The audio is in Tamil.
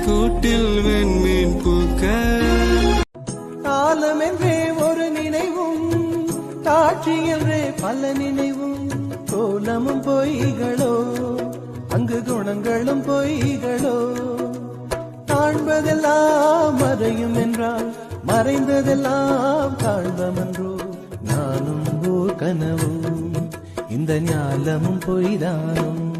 கூட்டில் வெண்மீன் பூக்க. காலமென்றே ஒரு நினைவும் காட்சி என்றே பல நினைவும். கோலமும் பொய்களோ அங்கு குணங்களும் பொய்களோ. காண்பதெல்லாம் மறையும் என்றால் மறைந்ததெல்லாம் காண்பமன்றோ. நானும் ஓர் கனவும் இந்த ஞாலமும் பொய்தானும்.